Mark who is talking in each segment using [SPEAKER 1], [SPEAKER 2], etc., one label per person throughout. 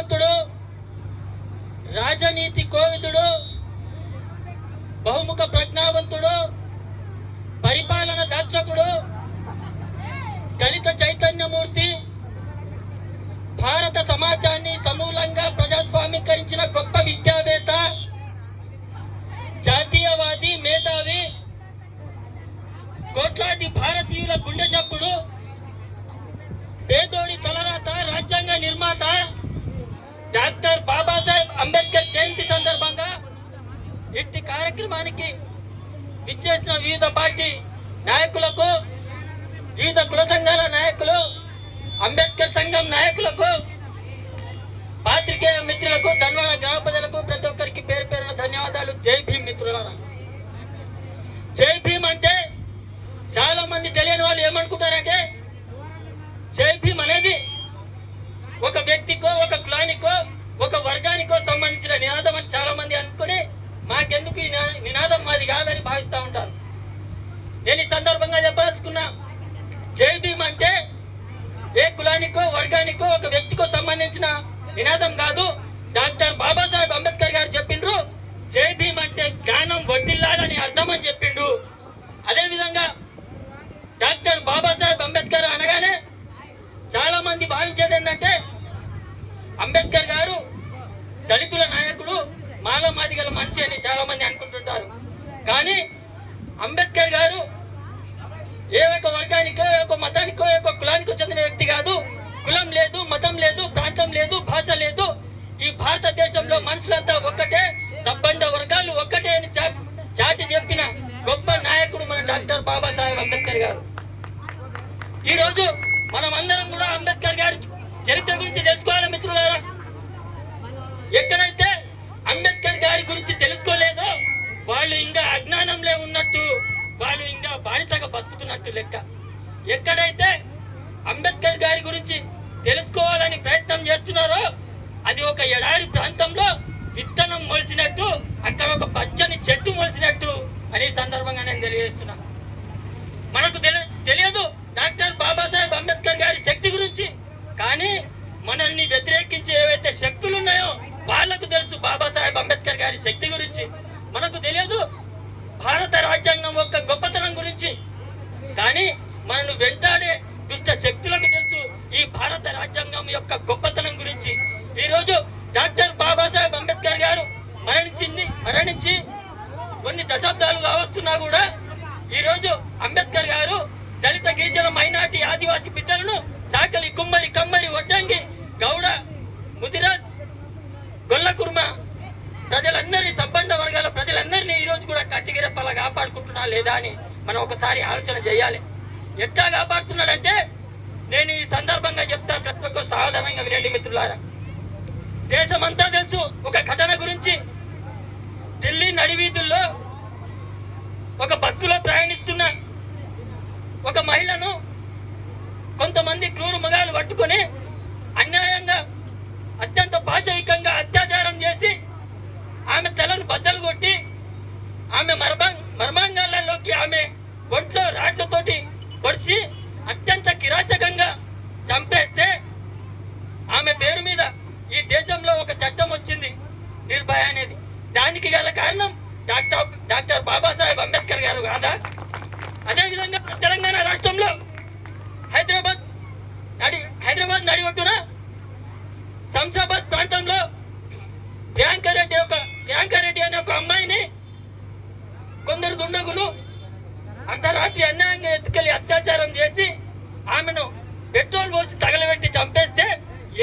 [SPEAKER 1] విద్యావంతుడు రాజనీతి కోవిదుడు బహుముఖ ప్రజ్ఞావంతుడు పరిపాలన దర్శకుడు దళిత చైతన్యమూర్తి భారత సమాజాన్ని సమూలంగా ప్రజాస్వామీకరించిన గొప్ప విద్యావేత్త జాతీయవాది మేధావి కోట్లాది భారతీయుల గుండె చప్పుడు పేదోడి తలరాత రాజ్యాంగ నిర్మాత డాక్టర్ బాబాసాహెబ్ అంబేద్కర్ జయంతి సందర్భంగా ఇట్టి కార్యక్రమానికి విచ్చేసిన వివిధ పార్టీ నాయకులకు వివిధ కుల సంఘాల నాయకులు అంబేద్కర్ సంఘం నాయకులకు పాత్రికేయ మిత్రులకు ధన్వాడ గ్రామ ప్రజలకు ప్రతి ఒక్కరికి పేరు పేరున ధన్యవాదాలు. జై భీమ్ మిత్రులారా. జై భీమ్ అంటే చాలా మంది తెలియని వాళ్ళు ఏమనుకుంటారంటే జై భీమ్ అనేది ఒక వ్యక్తికో ఒక కులానికో ఒక వర్గానికో సంబంధించిన నినాదం అని చాలా మంది అనుకుని మాకెందుకు ఈ నినాదం మాది కాదని భావిస్తూ ఉంటారు. నేను ఈ సందర్భంగా చెప్పదలుచుకున్నా జై భీమ్ అంటే ఏ కులానికో వర్గానికో ఒక వ్యక్తికో సంబంధించిన నినాదం కాదు. డాక్టర్ బాబాసాహెబ్ అంబేద్కర్ గారు చెప్పిండ్రు జై భీమ్ అంటే జ్ఞానం వడ్డిల్లాలని అర్థం అని చెప్పి అదే విధంగా డాక్టర్ బాబాసాహెబ్ అంబేద్కర్ అనగానే చాలా మంది భావించేది ఏంటంటే అంబేద్కర్ గారు దళితుల నాయకుడు మాల మాదిగల మనిషి అని చాలా మంది అనుకుంటుంటారు. కానీ అంబేద్కర్ గారు ఏ ఒక్క వర్గానికో ఏ ఒక్క మతానికో ఏ ఒక్క కులానికో చెందిన వ్యక్తి కాదు. కులం లేదు మతం లేదు ప్రాంతం లేదు భాష లేదు. ఈ భారతదేశంలో మనుషులంతా ఒక్కటే సబ్బండ వర్గాలు ఒక్కటే అని చా- చాటి చెప్పిన గొప్ప నాయకుడు మన డాక్టర్ బాబాసాహెబ్ అంబేద్కర్ గారు. ఈ రోజు మనం అందరం కూడా అంబేద్కర్ గారి చరిత్ర గురించి తెలుసుకోవాలి మిత్రులారా? ఎక్కడైతే గురించి తెలుసుకోలేదో. వాళ్ళు ఇంకా అజ్ఞానంలో ఉన్నట్టు వాళ్ళు ఇంకా బానిసగా బతుకుతున్నట్టు లెక్క. ఎక్కడైతే అంబేద్కర్ గారి గురించి తెలుసుకోవాలని ప్రయత్నం చేస్తున్నారో అది ఒక ఎడారి ప్రాంతంలో విత్తనం మొలిచినట్టు అక్కడ ఒక పచ్చని చెట్టు మొలిచినట్టు అనే సందర్భంగా నేను తెలియజేస్తున్నా. మనకు తెలియదు డాక్టర్ బాబాసాహెబ్ అంబేద్కర్ గారి శక్తి గురించి. కానీ మనల్ని వ్యతిరేకించే ఏవైతే శక్తులు ఉన్నాయో అంబేద్కర్ శక్తి గురించి మనకు తెలియదు. భారత రాజ్యాంగం యొక్క గొప్పతనం గురించి. కానీ మనను వెంటాడే దుష్ట శక్తులకు తెలుసు ఈ భారత రాజ్యాంగం యొక్క గొప్పతనం గురించి. ఈరోజు డాక్టర్ బాబాసాహెబ్ అంబేద్కర్ గారు మరణించింది మరణించి కొన్ని దశాబ్దాలు కావస్తున్నా కూడా ఈ రోజు అంబేద్కర్ గారు దళిత గిరిజన మైనార్టీ ఆదివాసీ బిడ్డలను చాకలి కుమ్మరి కమ్మరి వడ్డంగి గౌడ ముదిరాజ్ గొల్ల కుర్మ ప్రజలందరినీ సబ్బండ వర్గాల ప్రజలందరినీ ఈరోజు కూడా కట్టిగిరప్పలా కాపాడుకుంటున్నా లేదా అని మనం ఒకసారి ఆలోచన చేయాలి. ఎట్లా కాపాడుతున్నాడంటే నేను ఈ సందర్భంగా చెప్తా ప్రతి ఒక్కరు సాధారణంగా వినండి మిత్రులారా. దేశమంతా తెలుసు ఒక ఘటన గురించి. ఢిల్లీ నడివీధుల్లో ఒక బస్సులో ప్రయాణిస్తున్న ఒక మహిళను కొంతమంది క్రూరు మగాలు పట్టుకొని అన్యాయంగా అత్యంత పాచవిక ఆమె తలను బద్దలు కొట్టి ఆమె మర్మా మర్మాంగాలలోకి ఆమె ఒంట్లో రాడ్లతోటి పొడిచి అత్యంత కిరాచకంగా చంపేస్తే ఆమె పేరు మీద ఈ దేశంలో ఒక చట్టం వచ్చింది నిర్భయ అనేది. దానికి గల కారణం డాక్టర్ డాక్టర్ బాబాసాహెబ్ అంబేద్కర్ గారు కాదా? అదేవిధంగా తెలంగాణ రాష్ట్రంలో హైదరాబాద్ నడి హైదరాబాద్ నడిగొట్టున శంషాబాద్ ప్రాంతంలో ప్రియాంక రెడ్డి ఒక ప్రియాంక అనే ఒక అమ్మాయిని కొందరు దుండగులు అర్ధరాత్రి అన్యాయంగా ఎత్తుకెళ్ళి అత్యాచారం చేసి ఆమెను పెట్రోల్ పోసి తగలబెట్టి చంపేస్తే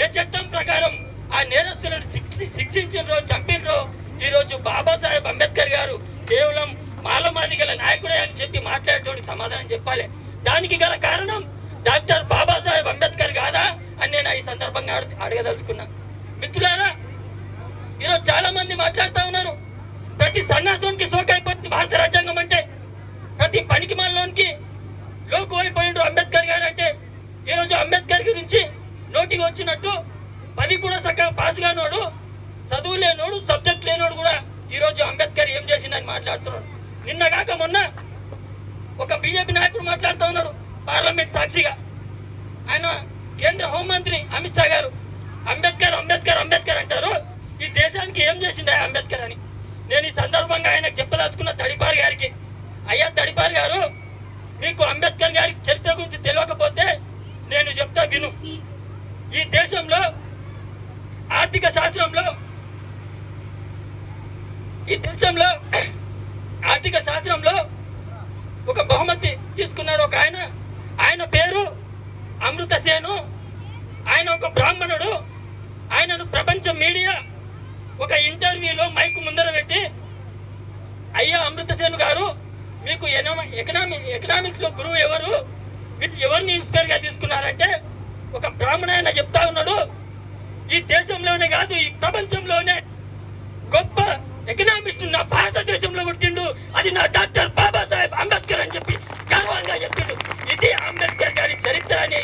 [SPEAKER 1] ఏ చట్టం ప్రకారం ఆ నేరస్తులను శిక్షి శిక్షించినరో చంపినరో ఈరోజు బాబాసాహెబ్ అంబేద్కర్ గారు కేవలం మాలమాది గల నాయకుడే అని చెప్పి మాట్లాడేటోడి సమాధానం చెప్పాలి. దానికి గల కారణం డాక్టర్ బాబాసాహెబ్ అంబేద్కర్ కాదా అని నేను ఈ సందర్భంగా అడగదలుచుకున్నా. మిత్రులారా ఈరోజు చాలా మంది మాట్లాడుతూ ఉన్నారు. ప్రతి సన్నాసునికి సోకైపోతుంది భారత రాజ్యాంగం అంటే ప్రతి పనికి మనలోనికి లోకు అయిపోయిండ్రు అంబేద్కర్ గారు అంటే ఈరోజు అంబేద్కర్ గురించి నోటికి వచ్చినట్టు పది కూడా సక్క పాస్ కానోడు చదువు లేనోడు సబ్జెక్ట్ లేనోడు కూడా ఈరోజు అంబేద్కర్ ఏం చేసిండని మాట్లాడుతున్నాడు. నిన్న కాక మొన్న ఒక బీజేపీ నాయకుడు మాట్లాడుతూ ఉన్నాడు పార్లమెంట్ సాక్షిగా. ఆయన కేంద్ర హోంమంత్రి అమిత్ షా గారు అంబేద్కర్ అంబేద్కర్ అంబేద్కర్ అంటారు. చేసిండే అంబేద్కర్ అని. నేను ఈ సందర్భంగా ఆయనకు చెప్పదలుచుకున్న తడిపారు గారికి అయ్యా తడిపారు గారు మీకు అంబేద్కర్ గారి చరిత్ర గురించి తెలియకపోతే నేను చెప్తా విను. ఈ దేశంలో ఆర్థిక శాస్త్రంలో ఈ దేశంలో ఆర్థిక శాస్త్రంలో ఒక బహుమతి తీసుకున్నాడు ఒక ఆయన. ఆయన పేరు అమృతసేను. ఆయన ఒక బ్రాహ్మణుడు. ఆయనను ప్రపంచ మీడియా ఒక ఇంటర్వ్యూలో మైక్ ముందర పెట్టి అయ్యా అమృతసేను గారు మీకు ఎనమ- ఎకనామిక్స్లో గురువు ఎవరు? మీరు ఎవరిని ఇన్స్పైర్గా తీసుకున్నారంటే ఒక బ్రాహ్మణ ఆయన చెప్తా ఉన్నాడు. ఈ దేశంలోనే కాదు ఈ ప్రపంచంలోనే గొప్ప ఎకనామిస్ట్ నా భారతదేశంలో పుట్టిండు. అది నా డాక్టర్ బాబాసాహెబ్ అంబేద్కర్ అని చెప్పి గర్వంగా చెప్పిండు. ఇది అంబేద్కర్ గారి చరిత్ర అని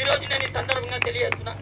[SPEAKER 1] ఈ రోజు నేను ఈ సందర్భంగా తెలియజేస్తున్నా.